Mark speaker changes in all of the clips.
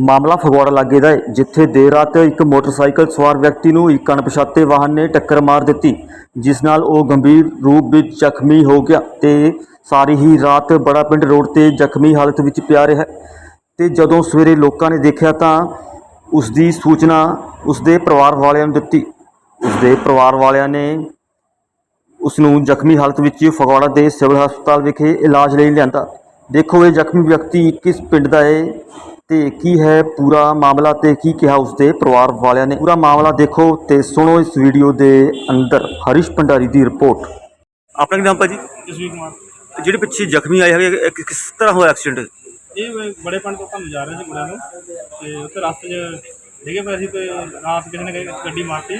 Speaker 1: ਮਾਮਲਾ ਫਗਵਾੜਾ ਲਾਗੇ ਦਾ ਹੈ, ਜਿੱਥੇ ਦੇਰ ਰਾਤ ਇੱਕ ਮੋਟਰਸਾਈਕਲ ਸਵਾਰ ਵਿਅਕਤੀ ਨੂੰ ਇੱਕ ਅਣਪਛਾਤੇ ਵਾਹਨ ਨੇ ਟੱਕਰ ਮਾਰ ਦਿੱਤੀ, ਜਿਸ ਨਾਲ ਉਹ ਗੰਭੀਰ ਰੂਪ ਵਿੱਚ ਜ਼ਖਮੀ ਹੋ ਗਿਆ ਤੇ ਸਾਰੀ ਹੀ ਰਾਤ ਬੜਾ ਪਿੰਡ ਰੋਡ ਤੇ ਜ਼ਖਮੀ ਹਾਲਤ ਵਿੱਚ ਪਿਆ ਰਿਹਾ ਤੇ ਜਦੋਂ ਸਵੇਰੇ ਲੋਕਾਂ ਨੇ ਦੇਖਿਆ ਤਾਂ ਉਸ ਦੀ ਸੂਚਨਾ ਉਸ ਦੇ ਪਰਿਵਾਰ ਵਾਲਿਆਂ ਨੂੰ ਦਿੱਤੀ। ਉਸ ਦੇ ਪਰਿਵਾਰ ਵਾਲਿਆਂ ਨੇ ਉਸ ਨੂੰ ਜ਼ਖਮੀ ਹਾਲਤ ਵਿੱਚ ਫਗਵਾੜਾ ਦੇ ਸਿਵਲ ਹਸਪਤਾਲ ਵਿਖੇ ਇਲਾਜ ਲਈ ਲਿਆਂਦਾ। ਦੇਖੋ ਇਹ ਜ਼ਖਮੀ ਵਿਅਕਤੀ ਕਿਸ ਪਿੰਡ ਦਾ ਹੈ ਤੇ ਕੀ ਹੈ ਪੂਰਾ ਮਾਮਲਾ ਤੇ ਕੀ ਕਿਹਾ ਉਸ ਦੇ ਪਰਿਵਾਰ ਵਾਲਿਆਂ ਨੇ? ਪੂਰਾ ਮਾਮਲਾ ਦੇਖੋ ਤੇ ਸੁਣੋ ਇਸ ਵੀਡੀਓ ਦੇ ਅੰਦਰ। ਹਰੀਸ਼ ਭੰਡਾਰੀ ਦੀ ਰਿਪੋਰਟ। ਆਪਣਾ ਕੀ ਨਾਮ ਭਾਜੀ?
Speaker 2: ਜਸਵੀਰ ਕੁਮਾਰ।
Speaker 1: ਜਿਹੜੇ ਪਿੱਛੇ ਜ਼ਖਮੀ ਆਏ ਹੈਗੇ ਇਹ ਕਿ- ਕਿਸ ਤਰ੍ਹਾਂ ਹੋਇਆ ਐਕਸੀਡੈਂਟ?
Speaker 2: ਇਹ ਬੜੇ ਪਿੰਡ ਤੋਂ ਤੁਹਾਨੂੰ ਜਾ ਰਹੇ ਸੀ ਮੁੰਡਿਆਂ ਨੂੰ। ਤੇ ਉੱਥੇ ਰਸਤੇ 'ਚ ਡਿੱਗੇ ਪਏ ਸੀ ਤੇ ਰਾਤ ਕਿਸੇ ਨੇ ਗੱਡੀ ਮਾਰਤੀ।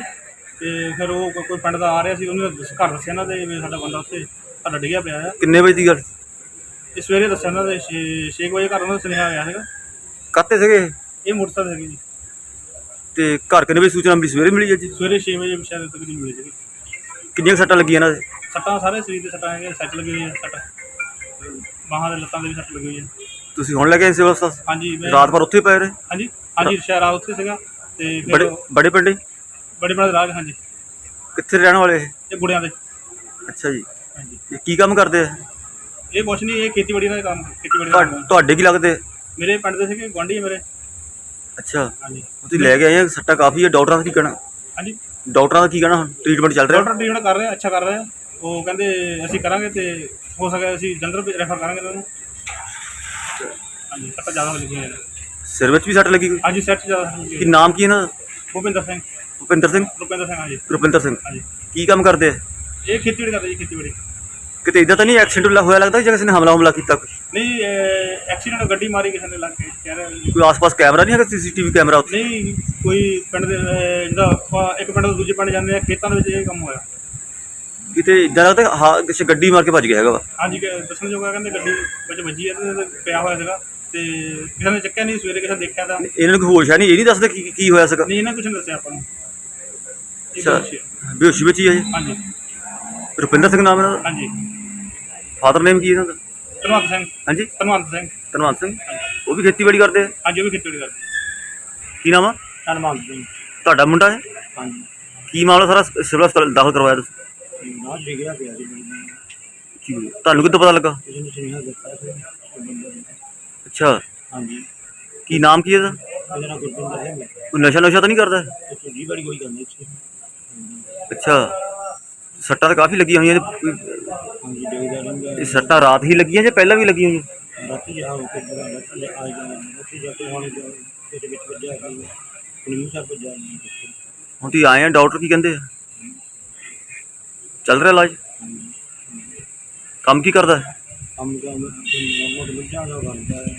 Speaker 2: ਤੇ ਫਿਰ ਉਹ ਕੋਈ ਪਿੰਡ ਦਾ ਆ ਰਿਹਾ ਸੀ ਉਹਨੇ ਦੱਸ- ਘਰ ਦੱਸਿਆ ਨਾ ਤੇ ਸਾਡਾ ਬੰਦਾ ਉੱਥੇ ਸਾਡਾ ਡਿੱਗਿਆ ਪਿਆ ਆ।
Speaker 1: ਕਿੰਨੇ ਵਜੇ ਦੀ ਗੱਲ
Speaker 2: ਇਹ ਸਵੇਰੇ ਦੱਸਿਆ ਨਾ ਤੇ 6 ਵਜੇ ਘਰ ਉਹਨਾਂ ਦਾ ਸੁਨੇਹਾ ਆਇਆ ਸੀਗਾ।
Speaker 1: ਕਾਤੇ ਸੀਗੇ?
Speaker 2: ਇਹ ਮੋਟਰਸਾਈਕਲ ਸੀਗੀ ਜੀ।
Speaker 1: ਤੇ ਘਰ ਕਿੰਨੇ ਵਜੇ ਸੂਚਨਾ ਮਿਲੀ? ਸਵੇਰੇ ਮਿਲੀ ਹੈ ਜੀ
Speaker 2: ਸਵੇਰੇ 6 ਵਜੇ ਸ਼ਾਇਦ ਤੱਕ ਦੀ ਮਿਲੀ ਸੀਗੀ।
Speaker 1: ਕਿੰਨੀਆਂ ਕੁ ਸੱਟਾਂ ਲੱਗੀਆਂ ਇਹਨਾਂ ਦੇ?
Speaker 2: ਸੱਟਾਂ ਸਾਰੇ ਸਰੀਰ ਦੇ ਸੱਟਾਂ ਹੈਗੇ ਸੱਟ ਲੱਗੀ ਹੋਈ ਹੈ ਸੱਟ। ਬਾਹਾਂ ਦੇ ਲੱਤਾਂ ਦੇ ਵੀ ਸੱਟ ਲੱਗੀ ਹੋਈ ਹੈ
Speaker 1: ਤੁਸੀਂ ਹੁਣ ਲੱਗੇ ਸਿਵਲ ਹਸਪਤਾਲ
Speaker 2: ਹਾਂਜੀ ਮੈਂ
Speaker 1: ਰਾਤ ਭਰ ਉੱਥੇ ਪਏ ਰਹੇ?
Speaker 2: ਹਾਂਜੀ ਹਾਂਜੀ ਸ਼ਹਿਰ ਆ ਉੱਥੇ ਸੀਗਾ ਤੇ ਫਿਰ
Speaker 1: ਬੜੇ ਬੜੇ ਪਿੰਡੇ
Speaker 2: ਬੜੇ ਬੜੇ ਰਾਜ ਹਾਂਜੀ।
Speaker 1: ਕਿੱਥੇ ਰਹਿਣ ਵਾਲੇ ਇਹ?
Speaker 2: ਇਹ ਗੁੜਿਆਂ ਦੇ।
Speaker 1: ਅੱਛਾ ਜੀ।
Speaker 2: ਹਾਂਜੀ।
Speaker 1: ਇਹ ਕੀ ਕੰਮ ਕਰਦੇ ਆ?
Speaker 2: ਇਹ ਕੁਛ ਨਹੀਂ ਇਹ ਖੇਤੀਬਾੜੀ ਦਾ ਕੰਮ ਖੇਤੀਬਾੜੀ ਦਾ ਕੰਮ
Speaker 1: ਤੁਹਾ-
Speaker 2: ਹੈ।
Speaker 1: ਤੁਹਾਡੇ ਕੀ ਲੱਗਦੇ?
Speaker 2: ਮੇਰੇ ਪਿੰਡ ਦੇ ਸੀਗੇ ਗੁਆਂਢੀ ਮੇਰੇ।
Speaker 1: ਅੱਛਾ।
Speaker 2: ਹਾਂਜੀ।
Speaker 1: ਤੁਸੀਂ ਲੈ ਕੇ ਆਏ ਆ ਸੱਟਾ ਕਾਫੀ ਹੈ ਡਾਕਟਰਾਂ ਦਾ ਕੀ ਕਹਿਣਾ?
Speaker 2: ਹਾਂਜੀ।
Speaker 1: ਡਾਕਟਰਾਂ ਦਾ ਕੀ ਕਹਿਣਾ ਹੁਣ? ਟ੍ਰੀਟਮੈਂਟ ਚੱਲ ਰਿਹਾ?
Speaker 2: ਡਾਕਟਰ ਟ੍ਰੀਟਮੈਂਟ ਕਰ ਰਹੇ ਆ ਅੱਛਾ ਕਰ ਰਹੇ ਆ। ਉਹ ਕਹਿੰਦੇ ਅਸੀਂ ਕਰਾਂਗੇ ਤੇ ਹੋ ਸਕੇ ਅਸੀਂ ਜਲੰਧਰ ਰੈਫਰ ਕਰਾਂਗੇ ਇਹਨਾਂ ਨੂੰ। ਹਾਂਜੀ ਸੱਟ ਜ਼ਿਆਦਾ ਲੱਗੀ ਹੋਈ ਹੈ
Speaker 1: ਸਿਰ ਵਿੱਚ ਵੀ ਸੱਟ ਲੱਗੀ ਕੋਈ?
Speaker 2: ਹਾਂਜੀ ਸੱਟ ਜ਼ਿਆਦਾ ਲੱਗੀ।
Speaker 1: ਕੀ
Speaker 2: ਹੋਈ ਹੈ।
Speaker 1: ਨਾਮ ਕੀ ਇਹਨਾਂ ਦਾ?
Speaker 2: ਭੁਪਿੰਦਰ ਸਿੰਘ।
Speaker 1: ਭੁਪਿੰਦਰ ਸਿੰਘ?
Speaker 2: ਰੁਪਿੰਦਰ ਸਿੰਘ ਹਾਂਜੀ।
Speaker 1: ਰੁਪਿੰਦਰ ਸਿੰਘ।
Speaker 2: ਹਾਂਜੀ।
Speaker 1: ਕੀ ਕੰਮ ਕਰਦੇ ਆ?
Speaker 2: ਇਹ ਖੇਤੀਬਾੜੀ ਕਰਦੇ ਜੀ ਖੇਤੀਬਾੜੀ।
Speaker 1: ਕਿਤੇ ਇਦਾਂ ਤਾਂ ਨਹੀਂ ਐਕਸੀਡੈਂਟ ਹੋਇਆ ਲੱਗਦਾ ਜਾਂ ਕਿਸੇ ਨੇ ਹਮਲਾ ਹਮਲਾ ਕੀਤਾ ਕੋਈ?
Speaker 2: ਨਹੀਂ ਐਕਸੀਡੈਂਟ ਗੱਡੀ ਮਾਰੀ ਕਿਸੇ ਨੇ ਲੱਗ ਕੇ ਕਹਿ ਰਹੇ
Speaker 1: ਕੋਈ ਆਸ-ਪਾਸ ਕੈਮਰਾ ਨਹੀਂ ਹੈਗਾ ਸੀਸੀਟੀਵੀ ਕੈਮਰਾ ਉੱਥੇ?
Speaker 2: ਨਹੀਂ ਕੋਈ ਪਿੰਡ ਦੇ ਅਹ, ਜਿਹੜਾ ਆਪਾਂ ਇੱਕ ਪਿੰਡ ਤੋਂ ਦੂਜੇ ਪਿੰਡ ਜਾਂਦੇ ਆ ਖੇਤਾਂ ਦੇ ਵਿੱਚ ਇਹ ਕੰਮ ਹੋਇਆ।
Speaker 1: ਕਿਤੇ ਇਦਾਂ ਲੱਗਦਾ ਹਾਂ ਕਿਸੇ ਗੱਡੀ ਮਾਰ ਕੇ ਭੱਜ ਗਿਆ ਹੈਗਾ ਵਾ?
Speaker 2: ਹਾਂਜੀ ਕਿ ਦੱਸਣ ਜੋਗਾ ਕਹਿੰਦੇ ਗੱਡੀ ਵਿੱਚ ਵੱਜੀ ਹੈ ਤੇ ਪਿਆ ਹੋਇਆ ਸੀਗਾ ਤੇ ਕਿਸੇ ਨੇ ਚੱਕਿਆ ਨਹੀਂ ਸਵੇਰੇ ਕਿਸੇ ਨੇ ਦੇਖਿਆ ਤਾਂ।
Speaker 1: ਇਹਨਾਂ ਨੂੰ ਕੋਈ ਹੋਸ਼ ਹੈ ਨਹੀਂ ਇਹ ਨਹੀਂ ਦੱਸਦੇ ਕੀ ਕੀ ਹੋਇਆ ਸੀਗਾ?
Speaker 2: ਨਹੀਂ ਇਹਨਾਂ ਕੁਝ ਨਹੀਂ ਦੱਸਿਆ ਆਪਾਂ ਨੂੰ। ਇਹ
Speaker 1: ਅੱਛਾ
Speaker 2: ਦੋਸ਼ੀ ਹੈ।
Speaker 1: ਬੇਹੋਸ਼ੀ ਵਿੱਚ ਹੀ ਹੈ
Speaker 2: ਹਾਂਜੀ।
Speaker 1: ਰੁਪਿੰਦਰ ਸਿੰਘ ਨਾਮ ਇਹਨਾਂ ਦਾ?
Speaker 2: ਹਾਂਜੀ।
Speaker 1: ਫਾਦਰ ਨੇਮ ਕੀ ਇਹਨਾਂ ਦਾ?
Speaker 2: ਧਨਵੰਤ ਸਿੰਘ।
Speaker 1: ਹਾਂਜੀ।
Speaker 2: ਧਨਵੰਤ ਸਿੰਘ।
Speaker 1: ਧਨਵੰਤ ਸਿੰਘ। ਉਹ ਵੀ ਖੇਤੀਬਾੜੀ ਕਰਦੇ ਆ?
Speaker 2: ਹਾਂਜੀ ਉਹ ਵੀ ਖੇਤੀਬਾੜੀ ਕਰਦੇ
Speaker 1: ਕੀ ਨਾਮ ਆ?
Speaker 2: ਧਨਵੰਤ ਸਿੰਘ।
Speaker 1: ਤੁਹਾਡਾ ਮੁੰਡਾ ਹੈ?
Speaker 2: ਹਾਂਜੀ।
Speaker 1: ਕੀ ਮਾਮਲਾ ਸਾਰਾ ਸਿਵਲ ਹਸਪਤਾਲ ਦਾਖਲ ਕਰਵਾਇਆ ਤੁਸੀਂ?
Speaker 2: ਨਾ ਡਿਗਿਆ ਪਿਆ ਜੀ।
Speaker 1: ਕੀ ਹੋਇਆ? ਤੁਹਾਨੂੰ ਕਿੱਦਾਂ ਪਤਾ ਲੱਗਾ?
Speaker 2: ਕਿਸੇ ਨੇ ਸੁਨੇਹਾ ਦਿੱਤਾ ਸੀ। ਬੰਦੇ ਨੇ
Speaker 1: ਅੱਛਾ।
Speaker 2: ਹਾਂਜੀ।
Speaker 1: ਕੀ ਨਾਮ ਕੀ ਹੈ ਇਹਦਾ
Speaker 2: ਇਹਦਾ ਨਾਮ ਗੁਰਪਿੰਦਰ ਸਿੰਘ ਹੈ।
Speaker 1: ਕੋਈ ਨਸ਼ਾ ਨੁਸ਼ਾ ਤਾਂ ਨਹੀਂ ਕਰਦਾ?
Speaker 2: ਤੇ ਚੰਗੀ ਬੜੀ ਕੋਈ ਗੱਲ ਨਹੀਂ ਇੱਥੇ।
Speaker 1: ਅੱਛਾ। ਸੱਟਾਂ ਤਾਂ ਕਾਫੀ ਲੱਗੀਆਂ ਹੋਈਆਂ ਨੇ। ਕੋਈ-
Speaker 2: ਹਾਂਜੀ ਡਿਗਦਾ ਰਹਿੰਦਾ
Speaker 1: ਇਹ ਸੱਟਾਂ ਰਾਤ ਹੀ ਲੱਗੀਆਂ ਜਾਂ ਪਹਿਲਾਂ ਵੀ ਲੱਗੀਆਂ ਹੋਈਆਂ?
Speaker 2: ਰਾਤੀ ਜਾ ਹੋ ਕੇ ਬੜਾ ਲੱਲੇ ਆ ਜਾਂਦੇ ਰਾਤੀ ਜਾ ਕੇ ਆਉਣੇ ਜਾ ਕਿਤੇ ਵਿੱਚ ਵੱਜਿਆ ਸੀ ਪੁਲਿਸ ਸਾਹਿਬ ਜਾ ਨਹੀਂ
Speaker 1: ਹੁਣ ਤੁਸੀਂ ਆਏ ਆ ਡਾਕਟਰ ਕੀ ਕਹਿੰਦੇ ਆ? ਚੱਲ ਰਿਹਾ ਇਲਾਜ? ਕੰਮ ਕੀ ਕਰਦਾ? ਹੈ?
Speaker 2: ਕੰਮ ਦਾ ਮੋਟ ਮੁੱਝਾਂ ਦਾ ਬਣਦਾ ਹੈ।